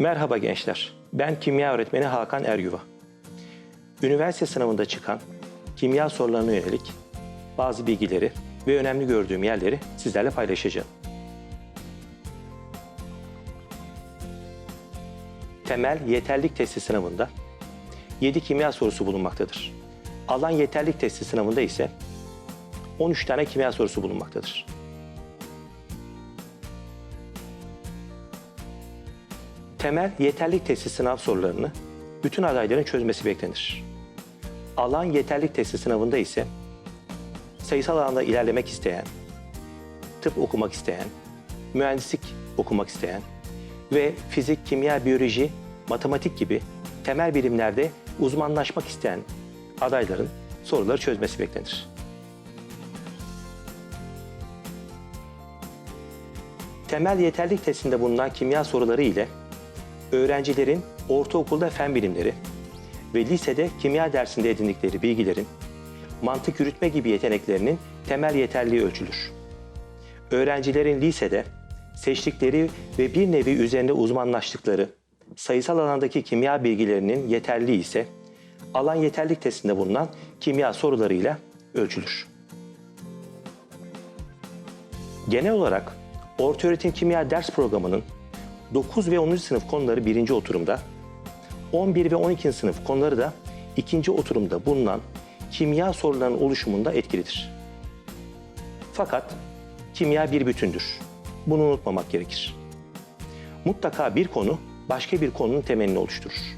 Merhaba gençler. Ben kimya öğretmeni Hakan Eryuva. Üniversite sınavında çıkan kimya sorularına yönelik bazı bilgileri ve önemli gördüğüm yerleri sizlerle paylaşacağım. Temel yeterlik testi sınavında 7 kimya sorusu bulunmaktadır. Alan yeterlik testi sınavında ise 13 tane kimya sorusu bulunmaktadır. Temel yeterlik testi sınav sorularını bütün adayların çözmesi beklenir. Alan yeterlik testi sınavında ise sayısal alanda ilerlemek isteyen, tıp okumak isteyen, mühendislik okumak isteyen ve fizik, kimya, biyoloji, matematik gibi temel bilimlerde uzmanlaşmak isteyen adayların soruları çözmesi beklenir. Temel yeterlik testinde bulunan kimya soruları ile öğrencilerin ortaokulda fen bilimleri ve lisede kimya dersinde edindikleri bilgilerin mantık yürütme gibi yeteneklerinin temel yeterliği ölçülür. Öğrencilerin lisede seçtikleri ve bir nevi üzerinde uzmanlaştıkları sayısal alandaki kimya bilgilerinin yeterliği ise alan yeterlik testinde bulunan kimya sorularıyla ölçülür. Genel olarak ortaöğretim kimya ders programının 9 ve 10. sınıf konuları birinci oturumda, 11 ve 12. sınıf konuları da ikinci oturumda bulunan kimya sorularının oluşumunda etkilidir. Fakat kimya bir bütündür. Bunu unutmamak gerekir. Mutlaka bir konu başka bir konunun temelini oluşturur.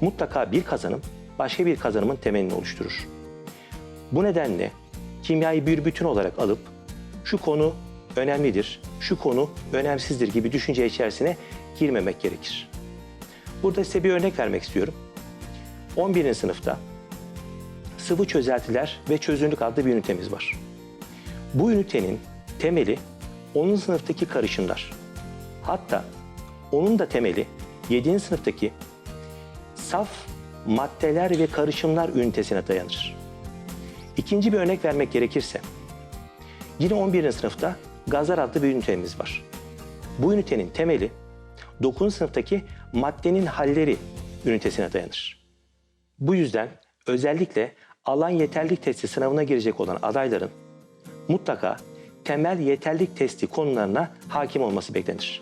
Mutlaka bir kazanım başka bir kazanımın temelini oluşturur. Bu nedenle kimyayı bir bütün olarak alıp şu konu önemlidir, şu konu önemsizdir gibi düşünce içerisine girmemek gerekir. Burada size bir örnek vermek istiyorum. 11. sınıfta sıvı çözeltiler ve çözünürlük adlı bir ünitemiz var. Bu ünitenin temeli 10. sınıftaki karışımlar. Hatta onun da temeli 7. sınıftaki saf maddeler ve karışımlar ünitesine dayanır. İkinci bir örnek vermek gerekirse, yine 11. sınıfta gazlar adlı bir ünitemiz var. Bu ünitenin temeli 9. sınıftaki maddenin halleri ünitesine dayanır. Bu yüzden özellikle alan yeterlik testi sınavına girecek olan adayların mutlaka temel yeterlik testi konularına hakim olması beklenir.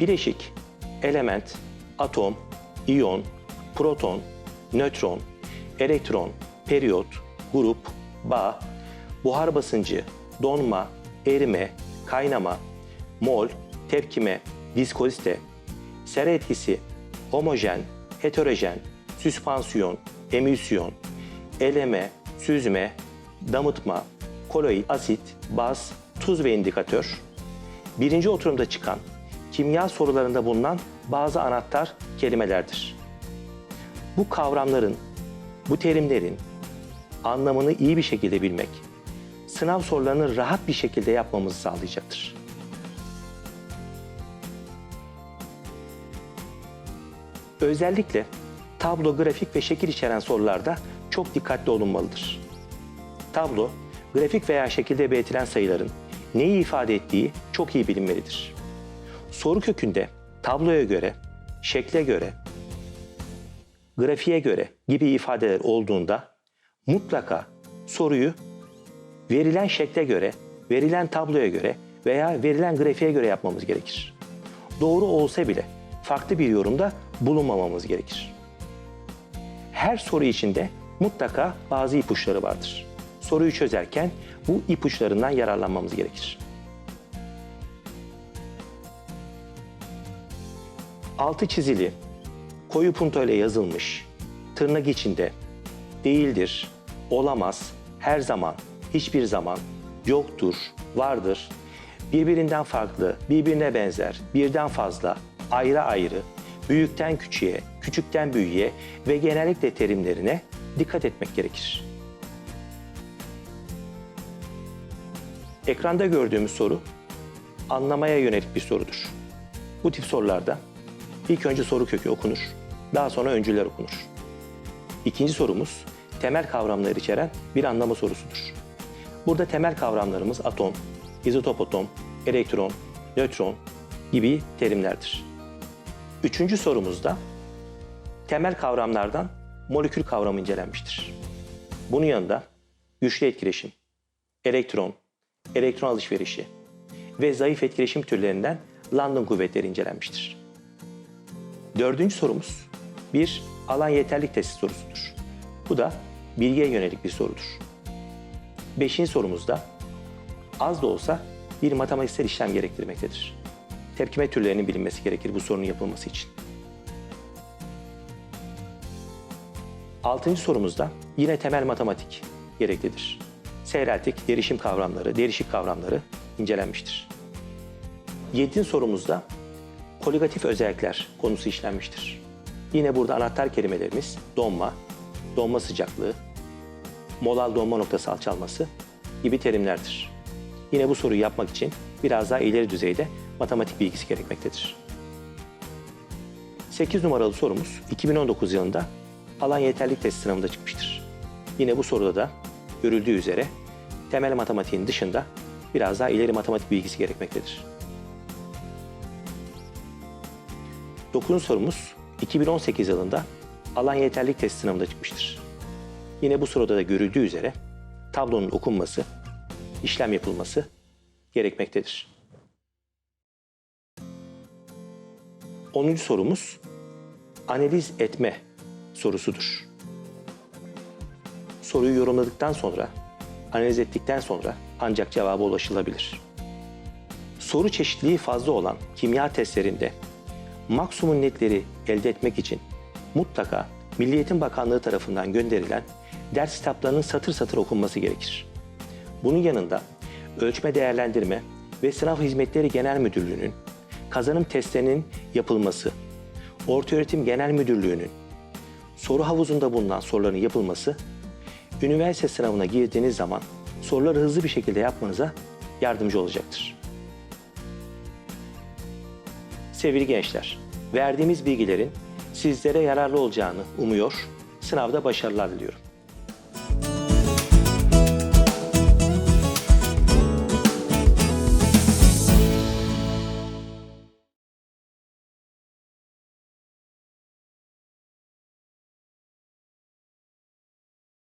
Bileşik, element, atom, iyon, proton, nötron, elektron, periyot, grup, bağ, buhar basıncı, donma, erime, kaynama, mol, tepkime, viskozite, sera etkisi, homojen, heterojen, süspansiyon, emülsiyon, eleme, süzme, damıtma, koloid, asit, baz, tuz ve indikatör, birinci oturumda çıkan kimya sorularında bulunan bazı anahtar kelimelerdir. Bu kavramların, bu terimlerin anlamını iyi bir şekilde bilmek, sınav sorularını rahat bir şekilde yapmamızı sağlayacaktır. Özellikle tablo, grafik ve şekil içeren sorularda çok dikkatli olunmalıdır. Tablo, grafik veya şekilde belirtilen sayıların neyi ifade ettiği çok iyi bilinmelidir. Soru kökünde tabloya göre, şekle göre, grafiğe göre gibi ifadeler olduğunda mutlaka soruyu verilen şekle göre, verilen tabloya göre veya verilen grafiğe göre yapmamız gerekir. Doğru olsa bile farklı bir yorumda bulunmamamız gerekir. Her soru içinde mutlaka bazı ipuçları vardır. Soruyu çözerken bu ipuçlarından yararlanmamız gerekir. Altı çizili, koyu punto ile yazılmış, tırnak içinde değildir, olamaz, her zaman, hiçbir zaman, yoktur, vardır, birbirinden farklı, birbirine benzer, birden fazla, ayrı ayrı, büyükten küçüğe, küçükten büyüğe ve genellikle terimlerine dikkat etmek gerekir. Ekranda gördüğümüz soru anlamaya yönelik bir sorudur. Bu tip sorularda ilk önce soru kökü okunur, daha sonra öncüler okunur. İkinci sorumuz temel kavramları içeren bir anlama sorusudur. Burada temel kavramlarımız atom, izotop atom, elektron, nötron gibi terimlerdir. Üçüncü sorumuzda temel kavramlardan molekül kavramı incelenmiştir. Bunun yanında güçlü etkileşim, elektron, elektron alışverişi ve zayıf etkileşim türlerinden London kuvvetleri incelenmiştir. Dördüncü sorumuz bir alan yeterlik testi sorusudur. Bu da bilgiye yönelik bir sorudur. Beşinci sorumuzda az da olsa bir matematiksel işlem gerektirmektedir. Tepkime türlerinin bilinmesi gerekir bu sorunun yapılması için. Altıncı sorumuzda yine temel matematik gereklidir. Seyreltik, derişim kavramları, derişik kavramları incelenmiştir. Yedinci sorumuzda koligatif özellikler konusu işlenmiştir. Yine burada anahtar kelimelerimiz donma, donma sıcaklığı, molal donma noktası alçalması gibi terimlerdir. Yine bu soruyu yapmak için biraz daha ileri düzeyde matematik bilgisi gerekmektedir. 8 numaralı sorumuz 2019 yılında alan yeterlik testi sınavında çıkmıştır. Yine bu soruda da görüldüğü üzere temel matematiğin dışında biraz daha ileri matematik bilgisi gerekmektedir. 9. sorumuz 2018 yılında alan yeterlik testi sınavında çıkmıştır. Yine bu soruda da görüldüğü üzere tablonun okunması, işlem yapılması gerekmektedir. 10. sorumuz analiz etme sorusudur. Soruyu yorumladıktan sonra, analiz ettikten sonra ancak cevaba ulaşılabilir. Soru çeşitliliği fazla olan kimya testlerinde maksimum netleri elde etmek için mutlaka Milli Eğitim Bakanlığı tarafından gönderilen ders kitaplarının satır satır okunması gerekir. Bunun yanında Ölçme Değerlendirme ve Sınav Hizmetleri Genel Müdürlüğü'nün kazanım testlerinin yapılması, Ortaöğretim Genel Müdürlüğü'nün soru havuzunda bulunan soruların yapılması, üniversite sınavına girdiğiniz zaman soruları hızlı bir şekilde yapmanıza yardımcı olacaktır. Sevgili gençler, verdiğimiz bilgilerin sizlere yararlı olacağını umuyor, sınavda başarılar diliyorum.